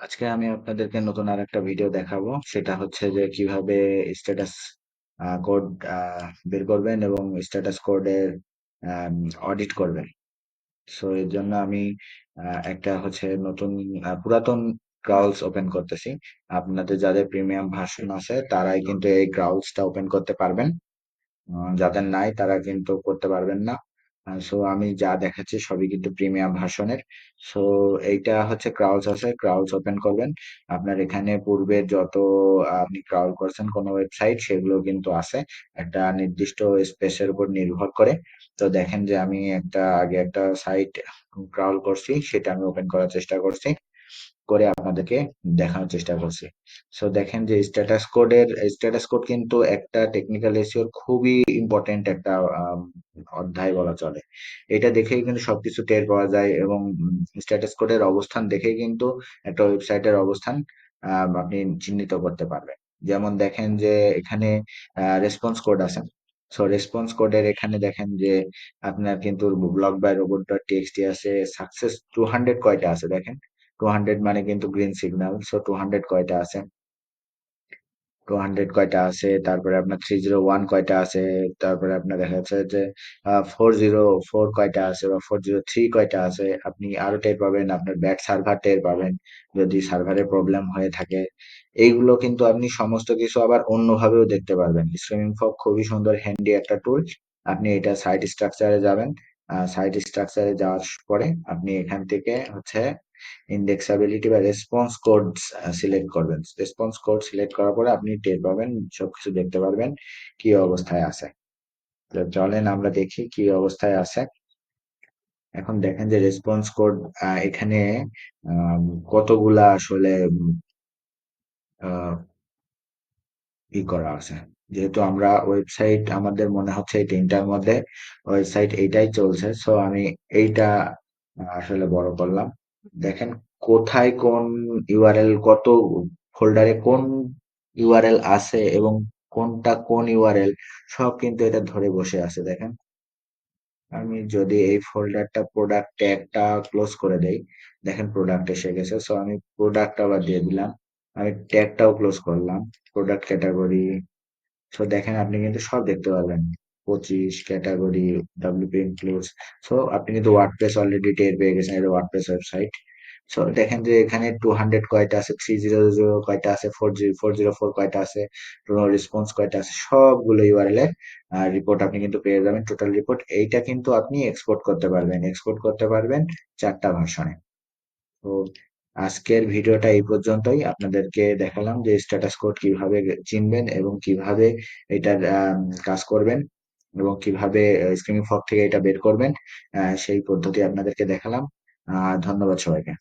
আজকে আমি আপনাদেরকে নতুন আর একটা ভিডিও দেখাবো। সেটা হচ্ছে যে কীভাবে স্ট্যাটাস কোড বের করবেন এবং স্ট্যাটাস কোডের অডিট করবেন। সো এর জন্য আমি একটা হচ্ছে নতুন পুরাতন ক্রাউলস ওপেন করতেছি। আপনাদের যাদের প্রিমিয়াম ভার্সন আছে, তারাই কিন্তু এই ক্রাউলসটা ওপেন করতে পারবেন। যাদের নাই, তারা কিন্তু করতে পারবেন না। সো আমি যা দেখাচ্ছি সবই কিন্তু প্রিমিয়াম ভার্সনের। সো এইটা হচ্ছে ক্রাউলস আছে ক্রাউলস ওপেন করবেন। আপনার এখানে পূর্বে যত আপনি ক্রাউল করছেন কোনো ওয়েবসাইট সেগুলো কিন্তু আছে। একটা নির্দিষ্ট স্পেসের উপর নির্ভর করে। তো দেখেন যে আমি একটা, আগে একটা সাইট ক্রাউল করছি, সেটা আমি ওপেন করার চেষ্টা করছি। করে আপনাদেরকে দেখানোর চেষ্টা করছি। সো দেখেন যে স্ট্যাটাস কোডের স্ট্যাটাস কোড কিন্তু একটা টেকনিক্যাল এসিওর খুবই ইম্পর্টেন্ট একটা অধ্যায় বলা চলে। এটা দেখেই কিন্তু সবকিছু টের পাওয়া যায় এবং স্ট্যাটাস কোডের অবস্থান দেখেই কিন্তু একটা ওয়েবসাইটের অবস্থান আপনি চিহ্নিত করতে পারবেন। যেমন দেখেন যে এখানে রেসপন্স কোড আছে। সো রেসপন্স কোডের এখানে দেখেন যে আপনার কিন্তু block by robot dot TXT আছে সাকসেস টু হান্ড্রেড কয়টা আছে দেখেন? টু হান্ড্রেড মানে কিন্তু green signal so two hundred কয়টা আছে? টু হান্ড্রেড কয়টা আছে? তারপরে আপনার থ্রি জিরো ওয়ান কয়টা আছে? তারপরে আপনার দেখা যাচ্ছে যে ফোর জিরো ফোর কয়টা আছে বা ফোর জিরো থ্রি কয়টা আছে? আপনি আরও টের পাবেন, আপনার ব্যাট সার্ভার টের পাবেন, যদি সার্ভারে প্রবলেম হয়ে থাকে। এইগুলো কিন্তু আপনি সমস্ত কিছু আবার অন্যভাবেও দেখতে পারবেন। স্ট্রিমিং ফগ খুবই সুন্দর হ্যান্ডি একটা টুল আপনি এটা সাইট স্ট্রাকচারে যাবেন। সাইট স্ট্রাকচারে যাওয়ার পরে আপনি এখান থেকে হচ্ছে ইন্ডেক্সাবিলিটি বা রেসপন্স কোড সিলেক্ট করবেন। রেসপন্স কোড সিলেক্ট করার পরে আপনি টের পাবেন, সবকিছু দেখতে পারবেন কি অবস্থায় আছে। তো চলেন আমরা দেখি কি অবস্থায় আছে। এখন দেখেন যে রেসপন্স কোড এখানে কতগুলা আসলে ই করা আছে। যেহেতু আমরা ওয়েবসাইট আমাদের মনে হচ্ছে এই তিনটার মধ্যে ওয়েবসাইট এইটাই চলছে সো আমি এইটা আসলে বড় করলাম। দেখেন কোথায় কোন ইউআরএল কত ফোল্ডারে কোন ইউআরএল আছে এবং কোনটা কোন ইউআরএল সব কিন্তু এটা ধরে বসে আছে, দেখেন। আমি যদি এই ফোল্ডারটা প্রোডাক্ট ট্যাগটা ক্লোজ করে দেই, দেখেন প্রোডাক্ট এসে গেছে সো আমি প্রোডাক্ট আবার দিয়ে দিলাম, আমি ট্যাগটাও ক্লোজ করলাম প্রোডাক্ট ক্যাটাগরি সো দেখেন আপনি কিন্তু সব দেখতে পারবেন। পঁচিশ ক্যাটাগরি ডাব্লিউপি ইনক্লুডস সো আপনি কিন্তু ওয়ার্ডপ্রেস অলরেডি টের পেয়ে গেছেন এটা ওয়ার্ডপ্রেস ওয়েবসাইট সো দেখেন যে এখানে টু হান্ড্রেড কয়টা আছে থ্রি জিরো জিরো কয়টা আছে four zero four zero four কয়টা আছে রেসপন্স কয়টা আছে, সবগুলো ইউআরএল এর রিপোর্ট আপনি কিন্তু পেয়ে যাবেন। টোটাল রিপোর্ট এইটা কিন্তু আপনি এক্সপোর্ট করতে পারবেন। এক্সপোর্ট করতে পারবেন চারটা ভার্সনে তো, আজকের ভিডিওটা এই পর্যন্তই। আপনাদেরকে দেখালাম যে স্ট্যাটাস কোড কীভাবে চিনবেন এবং কীভাবে এটার কাজ করবেন। এবং কীভাবে স্ক্রিনিং ফগ থেকে এটা বের করবেন সেই পদ্ধতি আপনাদেরকে দেখালাম। ধন্যবাদ সবাইকে।